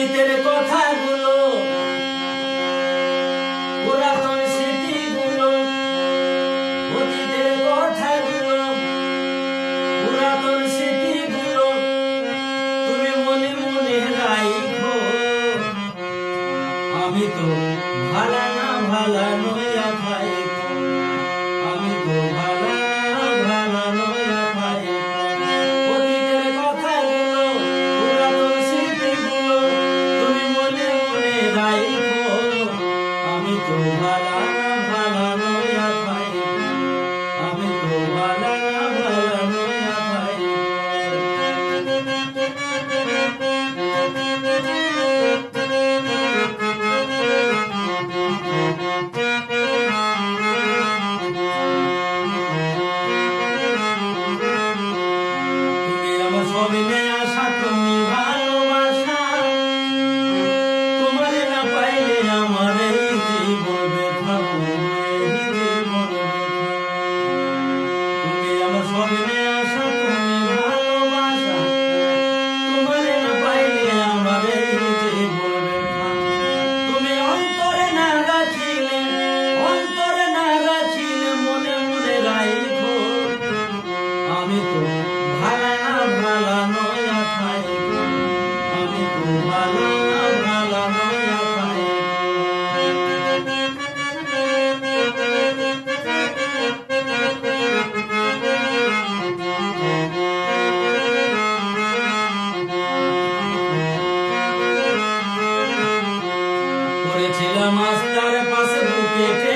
অতীতের কথাগুলো, পুরাতন স্মৃতিগুলো, অতীতের কথাগুলো, পুরাতন স্মৃতিগুলো তুমি মনে মনে রাইখো। আমি তো ভালা না ভালা নয়া ভাই আমি তো রাইখো আমি তো ছিলাম আস্তার পাশে বুকে